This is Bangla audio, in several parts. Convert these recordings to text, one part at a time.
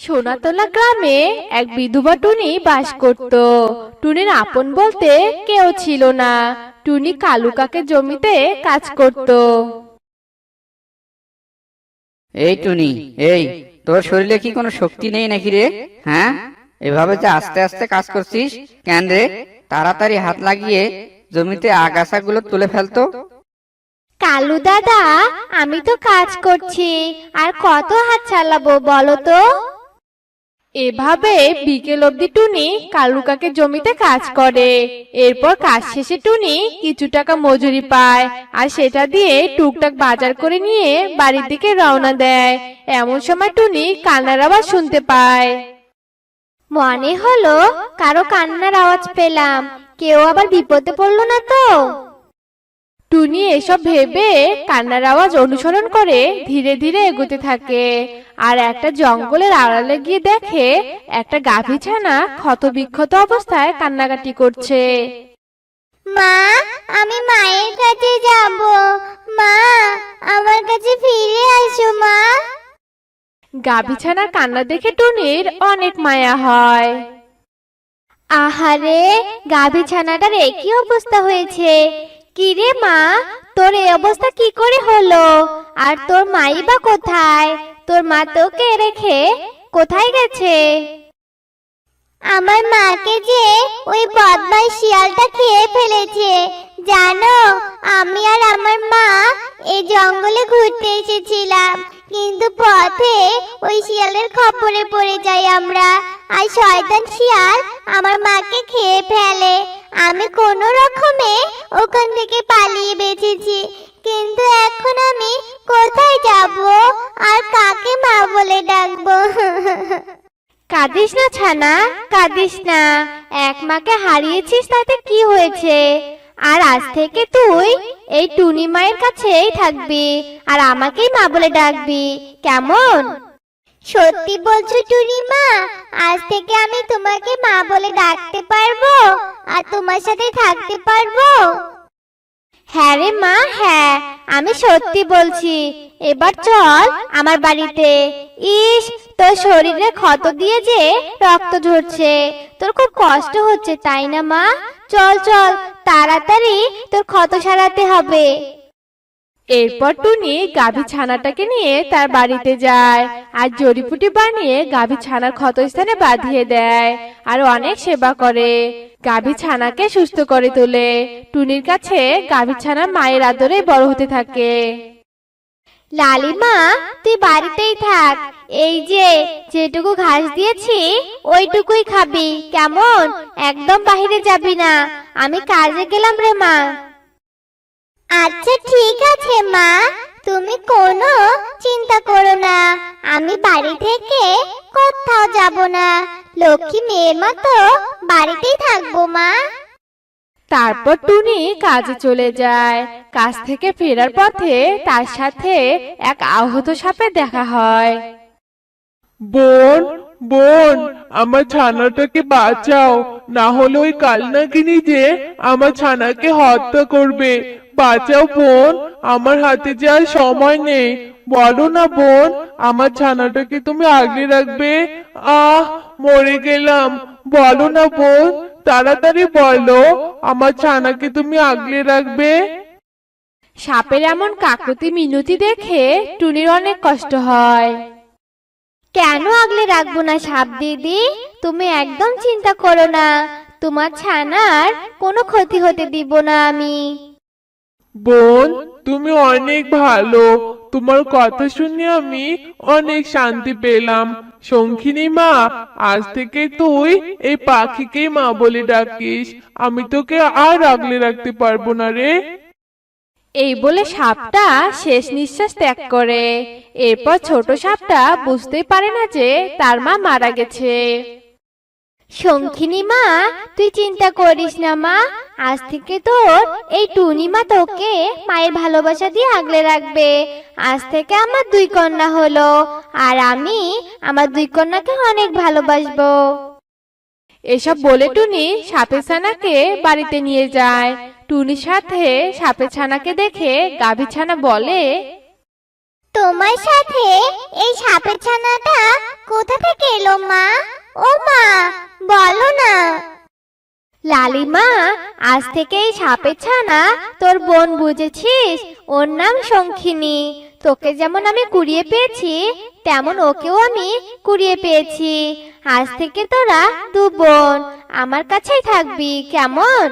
সোনাতলা গ্রামে এক বিধবা টুনি বাস করত। টুনির আপন বলতে কেউ ছিল না। টুনি কালু কাকের জমিতে কাজ করত। এই টুনি এই তোর শরীরে কি কোনো শক্তি নেই নাকি রে? হ্যাঁ? এভাবে যে আস্তে আস্তে কাজ করছিস কেন রে? তাড়াতাড়ি হাত লাগিয়ে জমিতে আগাছাগুলো তুলে ফেলতো কালু দাদা আমি তো কাজ করছি আর কত হাত চালাবো বলো তো? এভাবে বিকেল অবধি টুনি কালু কাকের জমিতে কাজ করে। এরপর কাজ শেষে টুনি কিছু টাকা মজুরি পায় আর সেটা দিয়ে টুকটাক বাজার করে নিয়ে বাড়ির দিকে রওনা দেয়। এমন সময় টুনি কান্নার আওয়াজ শুনতে পায়। মনে হলো কারও কান্নার আওয়াজ পেলাম কেউ আবার বিপদে পড়ল না তো। টুনি এসব ভেবে কান্নার আওয়াজ অনুসরণ করে ধীরে ধীরে এগোতে থাকে। আর একটা জঙ্গলের আড়ালে গিয়ে দেখে একটা গাভী ছানা ক্ষত বিক্ষত অবস্থায় কান্নাকাটি করছে। মা আমি মায়ের কাছে যাব। মা আমার কাছে ফিরে আসো মা। গাভী ছানার কান্না দেখে টুনির অনেক মায়া হয়। আহারে গাভী ছানাটার একই অবস্থা হয়েছে? কিরে মা তোর এই অবস্থা কি করে হলো? আর তোর মাই বা কোথায়? তোর মা তোকে রেখে কোথায় গেছে? আমার মাকে যে ওই বদমাই শিয়ালটা খেয়ে ফেলেছে। জানো, আমি আর আমার মা এই জঙ্গলে ঘুরতে এসেছিলাম। কিন্তু পথে ওই শিয়ালের খপ্পরে পড়ে যাই আমরা। আর শয়তান শিয়াল আমার মাকে খেয়ে ফেলে। আমি কোনো রকমে ওখান থেকে পালিয়ে বেঁচেছি। কিন্তু এখন আমি কোথায় যাব আর কাকে মা বলে ডাকবো? কাঁদিস না, ছানা, কাঁদিস না। এক মাকে হারিয়েছিস তাতে কি হয়েছে? আর আজ থেকে তুই এই টুনি মায়ের কাছেই থাকবি আর আমাকেই মা বলে ডাকবি। কেমন? সত্যি বলছো টুনি মা আজ থেকে আমি তোমাকে মা বলে ডাকতে পারব আর তোমার সাথে থাকতে পারব। হ্যাঁ রে মা হ্যাঁ আমি সত্যি বলছি। এবার চল আমার বাড়িতে। ইস, তোর শরীরে ক্ষত দিয়ে যে রক্ত ঝরছে। তোর খুব কষ্ট হচ্ছে, তাই না মা? চল চল, তাড়াতাড়ি তোর ক্ষত সারাতে হবে। এরপর টুনি গাভী ছানাটাকে নিয়ে তার বাড়িতে যায় আর জড়িপুটি বানিয়ে গাভী ছানার ক্ষতস্থানে বাঁধিয়ে দেয় আর অনেক সেবা করে। গাভী ছানাকে সুস্থ করে তোলে। টুনির কাছে গাভী ছানা মায়ের আদরে বড় হতে থাকে। লালিমা, তুই বাড়িতেই থাক। এই যে, যেটুকু ঘাস দিয়েছি, ওইটুকুই খাবি। কেমন? একদম বাইরে যাবি না। আমি কাজে গেলাম রে মা। আচ্ছা ঠিক আছে মা। তুমি কোনো চিন্তা করো না। আমি বাড়ি থেকে কোথাও যাব না। লক্ষ্মী মেয়ের মতো বাড়িতেই থাকব মা। তারপর টুনি কাজে চলে যায়। কাজ থেকে ফেরার পথে তার সাথে এক আহত সাপের দেখা হয়। বোন বোন আমার ছানাটাকে বাঁচাও। না হলে ওই কালনাগিনি যে আমার ছানাকে হত্যা করবে। বাঁচাও বোন আমার হাতে যে আর সময় নেই। বলো না বোন আমার ছানাটাকে তুমি আগলে রাখবে? আহ মরে গেলাম। বলো না বোন তাড়াতাড়ি বলো আমার ছানাকে তুমি আগলে রাখবে? সাপের এমন কাকতি মিনতি দেখে টুনির অনেক কষ্ট হয়। কেন আগলে রাখব না সাপ দিদি? তুমি একদম চিন্তা করো না। তোমার ছানার কোনো ক্ষতি হতে দিব না আমি। বোন, তুমি অনেক ভালো। তোমার কথা শুনে আমি অনেক শান্তি পেলাম। শঙ্খিনী মা, আজ থেকে তুই এই পাখিকেই মা বলে ডাকিস। আমি তোকে আর আগলে রাখতে পারব না রে। এই বলে সাপটা শেষ নিঃশ্বাস ত্যাগ করে। এরপর ছোট সাপটা বুঝতেই পারে না যে তার মা মারা গেছে। শঙ্খিনী মা তুই চিন্তা করিস না মা। আজ থেকে তোর এই টুনি মা তোকে মায়ের ভালোবাসা দিয়ে আগলে রাখবে। আজ থেকে আমার দুই কন্যা হলো আর আমি আমার দুই কন্যাকে অনেক ভালোবাসবো। এসব বলে টুনি সাপের ছানাকে বাড়িতে নিয়ে যায়। টুনির সাথে সাপের ছানাকে দেখে গাভী ছানা বলে তোমার সাথে এই সাপের ছানাটা কোথা থেকে এলো মা? ও মা, বলো না। লালিমা, আজ থেকে এই সাপের ছানা তোর বোন বুঝেছিস? ওর নাম শঙ্খিনী। তোকে যেমন আমি কুড়িয়ে পেয়েছি, তেমন ওকেও আমি কুড়িয়ে পেয়েছি। আজ থেকে তোরা দু বোন, আমার কাছেই থাকবি, কেমন?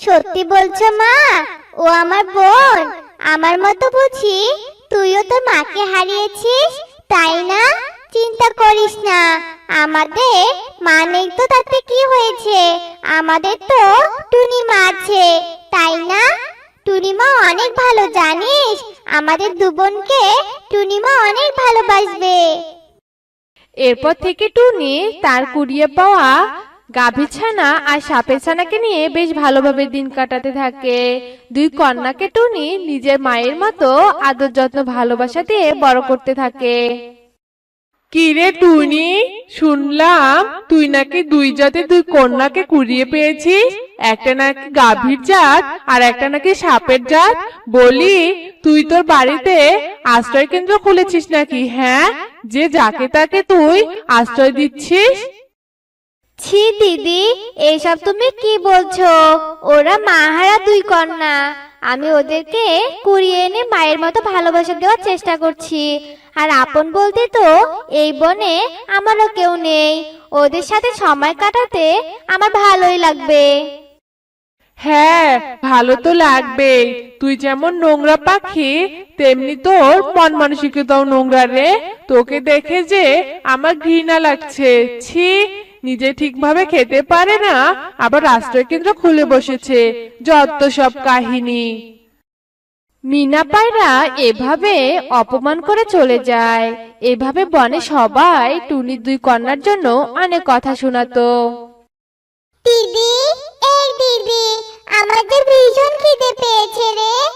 সত্যি বলছো মা, ও আমার বোন। আমার মতো বুঝি তুইও তো মাকে হারিয়েছিস, তাই না? চিন্তা করিস না। আমাদের মা নেই তো তাতে কি হয়েছে? আমাদের তো টুনি মা আছে, তাই না? টুনি মা অনেক ভালো, জানিস? আমাদের দু বোনকে টুনি মা অনেক ভালোবাসবে। এরপর থেকে টুনি তার কুড়িয়ে পাওয়া গাভী ছানা আর সাপের ছানাকে নিয়ে বেশ ভালোভাবে দিন কাটাতে থাকে। দুই কন্যাকে টুনি নিজের মায়ের মতো আদর যত্ন ভালোবাসা দিয়ে বড় করতে থাকে। কিরে টুনি? শুনলাম তুই নাকি দুই জাতে তুই কন্যাকে কুড়িয়ে পেয়েছিস। একটা নাকি গাভীর জাত আর একটা নাকি সাপের জাত। বলি, তুই তোর বাড়িতে আশ্রয় কেন্দ্র খুলেছিস নাকি হ্যাঁ? যে যাকে তাকে তুই আশ্রয় দিচ্ছিস। ছি, দিদি, এইসব তুমি কি বলছো? ওরা মাহারা দুই কন্যা। আমি ওদেরকে কুড়িয়ে এনে মায়ের মতো ভালোবাসা দেওয়ার চেষ্টা করছি। আর আপন বলতে তো এই বনে আমারও কেউ নেই। ওদের সাথে সময় কাটাতে আমার ভালোই লাগবে। হ্যাঁ ভালো তো লাগবে তুই যেমন নোংরা পাখি, তেমনি তোর মন মানসিকতাও নোংরা রে। তোকে দেখে যে আমার ঘৃণা লাগছে। ছি নিজে ঠিকভাবে খেতে পারে না, আবার আশ্রয় কেন্দ্র খুলে বসেছে। যত সব কাহিনী। মিনা পায়রা এভাবে অপমান করে চলে যায়। এভাবে বনে সবাই টুনির দুই কন্যার জন্য অনেক কথা শোনাতো। দিদি, এই দিদি, আমাদের ভীষণ খিদে পেয়েছে রে।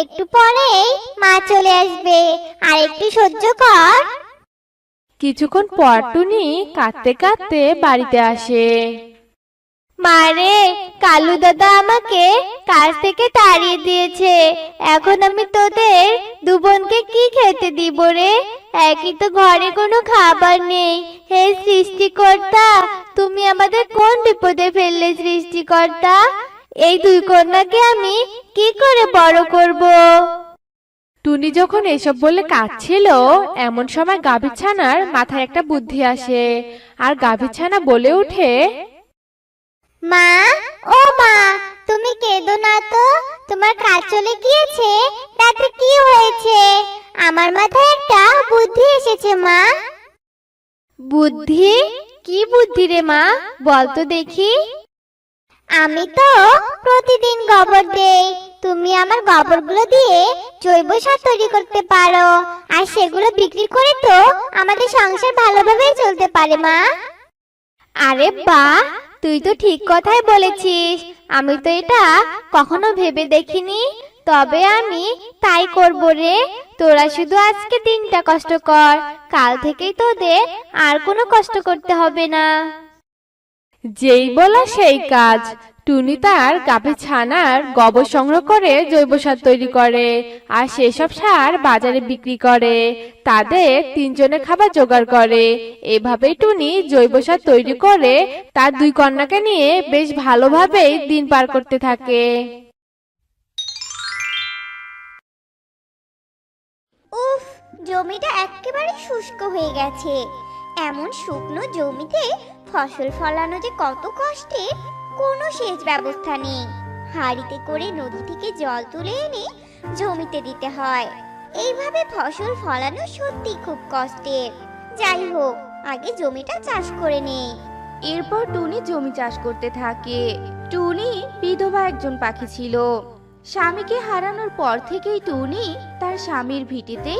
একটু পরেই মা চলে আসবে। আর একটু সহ্য কর। কিছুক্ষণ পর টুনি কাঁদতে কাঁদতে বাড়িতে আসে। মারে কালু দাদা আমাকে কাজ থেকে তাড়িয়ে দিয়েছে। এখন আমি তোদের দু বোনকে কি খেতে দিব রে? একই তো ঘরে কোনো খাবার নেই। হে সৃষ্টিকর্তা তুমি আমাদের কোন বিপদে ফেললে সৃষ্টিকর্তা? এই দুই কন্যাকে আমি কি করে বড় করব? টুনি যখন এসব বলে কাঁদছিল এমন সময় গাভীর ছানার মাথায় একটা বুদ্ধি আসে আর গাভীর ছানা বলে ওঠে মা ও মা তুমি কেঁদো না তো? তোমার কাজ চলে গিয়েছে তাতে কি হয়েছে? আমার মাথায় একটা বুদ্ধি এসেছে মা। বুদ্ধি? কি বুদ্ধি রে মা? বল তো দেখি। আমি তো প্রতিদিন গোবর দেই। তুমি আমার গোবরগুলো দিয়ে জৈব সার তৈরি করতে পারো। আর সেগুলো বিক্রি করে তো আমাদের সংসার ভালোভাবে চলতে পারে, মা। আরে বাহ তুই তো ঠিক কথাই বলেছিস। আমি তো এটা কখনো ভেবে দেখিনি। তবে আমি তাই করব রে। তোরা শুধু আজকে দিনটা কষ্ট কর। কাল থেকেই তোদের আর কোনো কষ্ট করতে হবে না। যেই বলা সেই কাজ, টুনি তার গাভী ছানার গোবর সংগ্রহ করে জৈব সার তৈরি করে, আর সেসব সার বাজারে বিক্রি করে, তাদের তিনজনের খাবার জোগাড় করে। এভাবেই টুনি জৈব সার তৈরি করে তার দুই কন্যাকে নিয়ে বেশ ভালোভাবেই দিন পার করতে থাকে। উফ, জমিটা একেবারে শুষ্ক হয়ে গেছে। এমন শুকনো জমিতে ফসল ফলানো যে কত কষ্টে, কোনো সেচ ব্যবস্থা নেই। হাড়িতে করে নদী থেকে জল তুলে এনে জমিতে দিতে হয়। এইভাবে ফসল ফলানো সত্যি খুব কষ্টের। যাই হোক, আগে জমিটা চাষ করে নেই। এরপর টুনি জমি চাষ করতে থাকে। টুনি বিধবা একজন পাখি ছিল। স্বামীকে হারানোর পর থেকেই টুনি তার স্বামীর ভিটিতে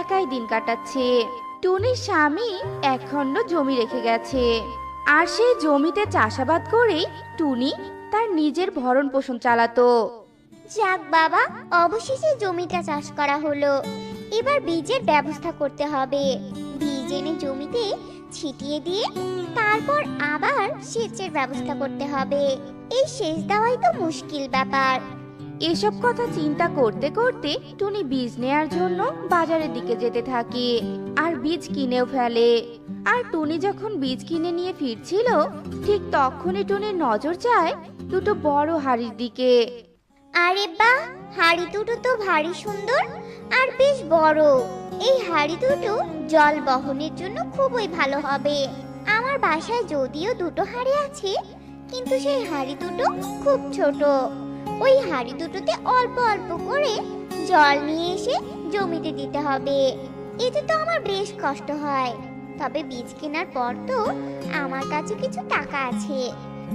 একাই দিন কাটাচ্ছে। টুনির স্বামী একখণ্ড জমি রেখে গেছে। আর সেই জমিতে চাষাবাদ করেই টুনি তার নিজের ভরণ পোষণ চালাতো। যাক বাবা, অবশেষে জমিটা চাষ করা হলো। এবার বীজের ব্যবস্থা করতে হবে। বীজ এনে জমিতে ছিটিয়ে দিয়ে তারপর আবার সেচের ব্যবস্থা করতে হবে। এই সেচ দেওয়াই তো মুশকিল ব্যাপার। এসব কথা চিন্তা করতে করতে টুনি বীজ নেয়ার জন্য বাজারের দিকে যেতে থাকে আর বীজ কিনেও ফেলে। আর টুনি যখন বীজ কিনে নিয়ে ফিরছিল, ঠিক তখনই টুনির নজর যায় দুটো বড় হাড়ির দিকে। আরে বাহ! হাড়ি দুটো তো ভারী সুন্দর আর বেশ বড়। এই হাড়ি দুটো জল বহনের জন্য খুবই ভালো হবে। আমার বাসায় যদিও দুটো হাড়ি আছে, কিন্তু সেই হাড়ি দুটো খুব ছোট। ওই হাড়ি দুটোতে অল্প অল্প করে জল নিয়ে এসে জমিতে দিতে হবে। এতে তো আমার বেশ কষ্ট হয়। তবে বীজ কেনার পর তো আমার কাছে কিছু টাকা আছে।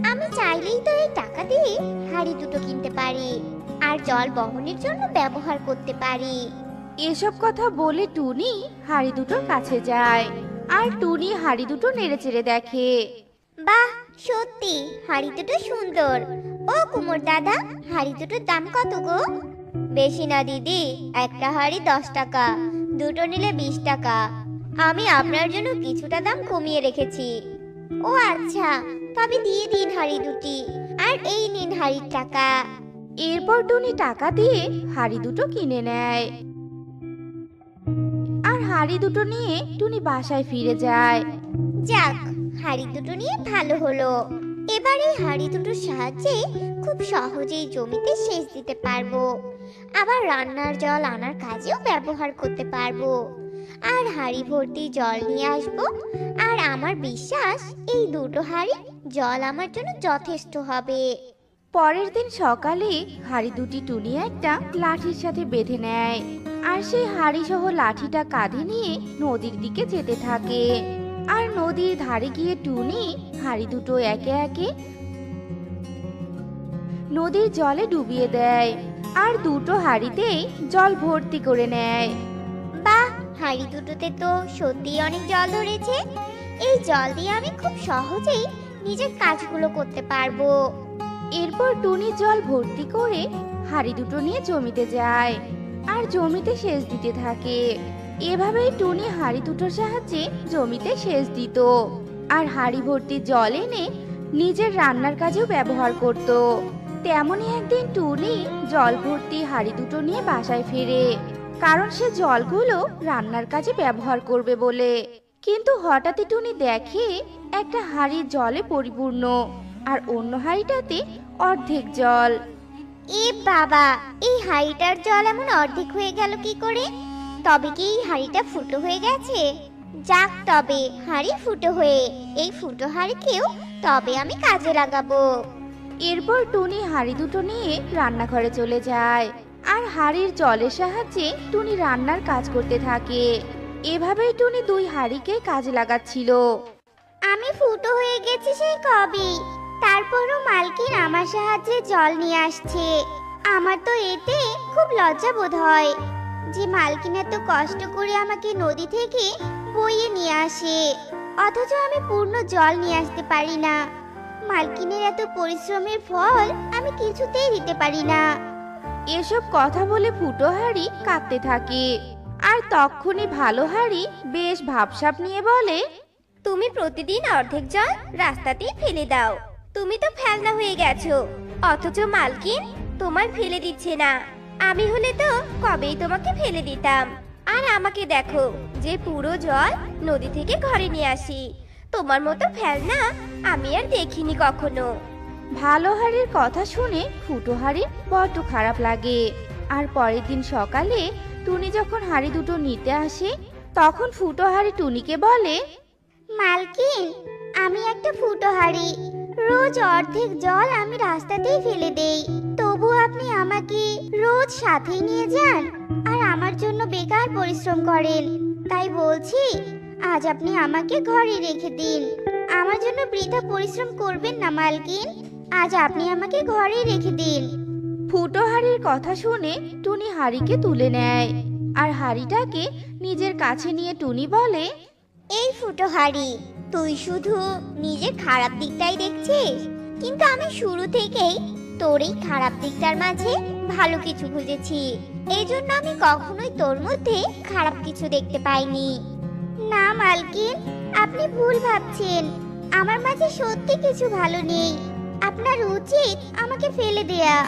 আমি চাইলেই তো এই টাকা দিয়ে হাড়ি দুটো কিনতে পারি আর জল বহনের জন্য ব্যবহার করতে পারি। এসব কথা বলে টুনি হাড়ি দুটোর কাছে যায় আর টুনি হাড়ি দুটো নেড়ে চেড়ে দেখে। বাহ সত্যি হাড়ি দুটো সুন্দর। ও কুমোর দাদা হাড়ি দুটোর দাম কত গো? বেশি না দিদি একটা হাড়ি দশ টাকা দুটো নিলে বিশ টাকা। আমি আপনার জন্য কিছুটা দাম কমিয়ে রেখেছি। ও আচ্ছা তবে দিয়ে দিন হাড়ি দুটি আর এই নিন হাড়ির টাকা। এরপর টুনি টাকা দিয়ে হাড়ি দুটো কিনে নেয়। আর হাড়ি দুটো নিয়ে টুনি বাসায় ফিরে যায়। যাক হাড়ি দুটো নিয়ে ভালো হলো। এবার এই হাড়ি দুটোর সাহায্যে খুব সহজেই জমিতে সেচ দিতে পারব। আবার রান্নার জল আনার কাজেও ব্যবহার করতে পারব। আর হাড়ি ভর্তি জল নিয়ে আসব। আর আমার বিশ্বাস, এই দুটো হাড়ি জল আমার জন্য যথেষ্ট হবে। পরের দিন সকালে হাড়ি দুটি টুনি একটা লাঠির সাথে বেঁধে নেয়। আর সেই হাড়ি সহ লাঠিটা কাঁধে নিয়ে নদীর দিকে যেতে থাকে। আর নদীর ধারে গিয়ে টুনি হাড়ি দুটো একে একে নদীর জলে ডুবিয়ে দেয় আর দুটো হাড়িতেই জল ভর্তি করে নেয়। বাহ হাড়ি দুটোতে তো সত্যিই অনেক জল ধরেছে। এই জল দিয়ে আমি খুব সহজেই নিজের কাজগুলো করতে পারব। এরপর টুনি জল ভর্তি করে হাড়ি দুটো নিয়ে জমিতে যায় আর জমিতে সেচ দিতে থাকে। এভাবেই টুনি হাড়ি দুটোর সাহায্যে জমিতে সেচ দিত আর হাড়ি ভর্তি জল এনে নিজের রান্নার কাজেও ব্যবহার করত। তেমনই একদিন টুনি জল ভর্তি হাড়ি দুটো নিয়ে বাসায় ফেরে। কারণ সে জলগুলো রান্নার কাজে ব্যবহার করবে বলে। কিন্তু হঠাৎই টুনি দেখে একটা হাড়ি জলে পরিপূর্ণ আর অন্য হাঁড়িটাতে অর্ধেক জল। এ বাবা, এই হাঁড়িটার জল এমন অর্ধেক হয়ে গেল কি করে? তবে কি এই হাঁড়িটা ফুটো হয়ে গেছে? যাক তবে হাঁড়ি ফুটো হয়ে এই ফুটো হাঁড়িকেও তবে আমি কাজে লাগাবো। এরপর টুনি হাঁড়ি দুটো নিয়ে রান্নাঘরে চলে যায়। আর হাঁড়ির জলের সাহায্যে টুনি রান্নার কাজ করতে থাকে। এভাবেই টুনি দুই হাঁড়িকে কাজে লাগাচ্ছিল। আমি ফুটো হয়ে গেছি সেই কবে। তারপরও মালকিন আমার সাহায্যে জল নিয়ে আসছে। আমার তো এতে খুব লজ্জা বোধ হয়। যে মালকিন এত কষ্ট করে আমাকে নদী থেকে বইয়ে নিয়ে আসে অথচ আমি পূর্ণ জল নিয়ে আসতে পারি না। মালকিনের এত পরিশ্রমের ফল আমি কিছুতেই দিতে পারি না। এসব কথা বলে ফুটো হাঁড়ি কাঁদতে থাকে। আর তখনই ভালো হাঁড়ি বেশ ভাবসাপ নিয়ে বলে তুমি প্রতিদিন অর্ধেক জল রাস্তাতেই ফেলে দাও। তুমি তো ফেলনা হয়ে গেছো। অথচ মালকিন তোমার ফেলে দিচ্ছে না। আমি হলে তো কবেই তোমাকে ফেলে দিতাম। আর আমাকে দেখো যে পুরো জল নদী থেকে ঘরে নিয়ে আসি। তোমার মতো ফেলনা আমি আর দেখিনি কখনো। ভালো হাড়ির কথা শুনে ফুটো হাড়ির বড্ড খারাপ লাগে। আর পরের দিন সকালে টুনি যখন হাড়ি দুটো নিতে আসে তখন ফুটো হাড়ি টুনিকে বলে মালকিন আমি একটা ফুটো হাড়ি। রোজ অর্ধেক জল আমি রাস্তাতেই ফেলে দেই। তবু আপনি আমাকে রোজ সাথে নিয়ে যান আর আমার জন্য বেকার পরিশ্রম করেন। তাই বলছি আজ আপনি আমাকে ঘরে রেখে দিন। আমার জন্য বৃথা পরিশ্রম করবেন না মালকিন। আজ আপনি আমাকে ঘরে রেখে দিন। ফুটো হাড়ির কথা শুনে টুনি হাড়িকে তুলে নেয় আর হাড়িটাকে নিজের কাছে নিয়ে টুনি বলে এই ফুটো হাড়ি তুই শুধু নিজের খারাপ দিকটাই দেখছিস? কিন্তু আমি শুরু থেকেই তোর এই খারাপ দিকটার মাঝে ভালো কিছু বুঝেছি। এই জন্য আমি কখনোই তোর মধ্যে খারাপ কিছু দেখতে পাইনি। না, মালকিন, আপনি ভুল ভাবছেন। আমার মাঝে সত্যি কিছু ভালো নেই। আপনার উচিত আমাকে ফেলে দেয়া।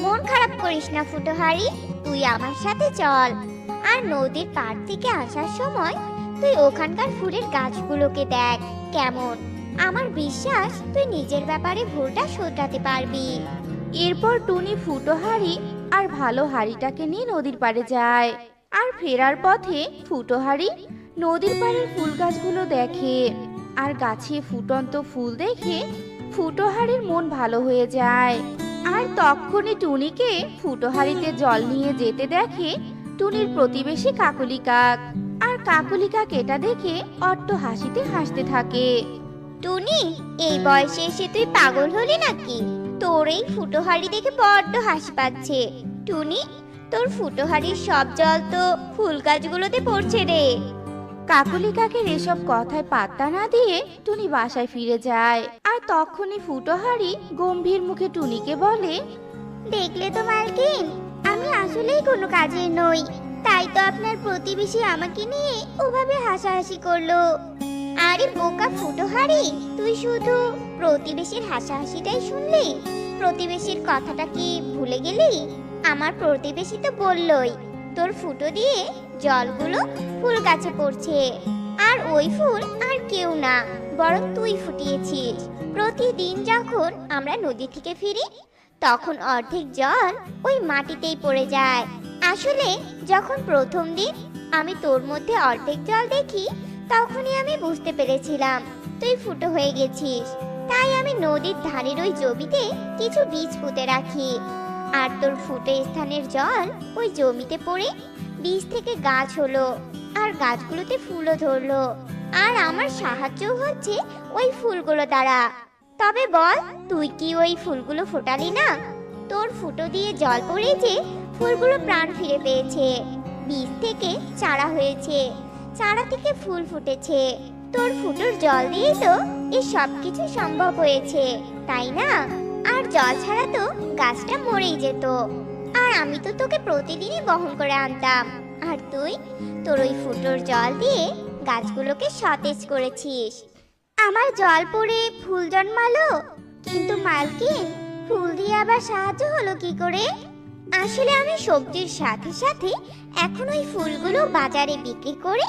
মন খারাপ করিস না ফুটোহারি, তুই আমার সাথে চল। আর নদীর পাড় থেকে আসার সময় তুই ওখানকার ফুলের গাছগুলোকে দেখ, কেমন। আমার বিশ্বাস তুই নিজের ব্যাপারে ভুলটা শোধরাতে পারবি। এরপর টুনি ফুটো হাড়ি আর ভালো হাড়িটাকে নিয়ে নদীর পাড়ে যায়। আর ফেরার পথে ফুটো হাড়ি নদীর পাড়ের ফুল গাছগুলো দেখে। আর গাছে ফুটন্ত ফুল দেখে ফুটো হাড়ির মন ভালো হয়ে যায়। আর তখনই টুনিকে ফুটো হাড়িতে জল নিয়ে যেতে দেখে টুনির প্রতিবেশী কাকলি কাক। আর কাকলি কাক এটা দেখে অট্ট হাসিতে হাসতে থাকে। টুনি এই বয়সে এসে তুই পাগল হলি নাকি? তোর এই ফুটোহাড়ি দেখে বড্ড হাসি পাচ্ছে। টুনি তোর ফুটোহাড়ির সব জল তো ফুল গাছগুলোতে পড়ছে রে। কাকলি কাকের এসব কথায় পাত্তা না দিয়ে টুনি বাসায় ফিরে যায়। আর তখনই ফুটোহারি গম্ভীর মুখে টুনিকে বলে দেখলে তো মালকিন আমি আসলেই কোনো কাজের নই। তাই তো আপনার প্রতিবেশী আমাকে নিয়ে ওভাবে হাসাহাসি করল। আরে বোকা ফুটোহারি তুই শুধু প্রতিবেশীর হাসাহাসিটাই শুনলি? প্রতিবেশীর কথাটা কি ভুলে গেলি? আমার প্রতিবেশী তো বললই, তোর ফুটো দিয়ে জলগুলো ফুল গাছে পড়ছে। আর ওই ফুল আর কেউ না, বরং তুই ফুটিয়েছিস। প্রতিদিন যখন আমরা নদী থেকে ফিরি, তখন অর্ধেক জল ওই মাটিতেই পড়ে যায়। আসলে যখন প্রথম দিন আমি তোর মধ্যে অর্ধেক জল দেখি, তখনই আমি বুঝতে পেরেছিলাম তুই ফুটো হয়ে গেছিস। তাই আমি নদীর ধারের ওই জমিতে কিছু বীজ পুঁতে রাখি। আর তোর ফুটে স্থানের জল ওই জমিতে পড়ে বীজ থেকে গাছ হলো আর গাছগুলোতে ফুলও ধরলো। আর আমার সাহায্য হচ্ছে ওই ফুলগুলো দ্বারা। তবে বল, তুই কি ওই ফুলগুলো ফোটালি না? তোর ফুটো দিয়ে জল পড়ে যে ফুলগুলো প্রাণ ফিরে পেয়েছে। বীজ থেকে চারা হয়েছে। চারা থেকে ফুল ফুটেছে। তোর ফুটোর জল দিয়ে তো এই সব কিছু সম্ভব হয়েছে, তাই না? আর জল ছাড়া তো গাছটা মরেই যেত। আর আমি তো তোকে প্রতিদিনই বহন করে আনতাম। আর তুই? তোর ওই ফুটোর জল দিয়ে গাছগুলোকে সতেজ করেছিস। আমার জল পড়ে, ফুল জন্মালো? কিন্তু মালকিন, ফুল দিয়ে আবার সাহায্য হলো কি করে? আসলে আমি সবজির সাথে সাথে এখন ওই ফুলগুলো বাজারে বিক্রি করে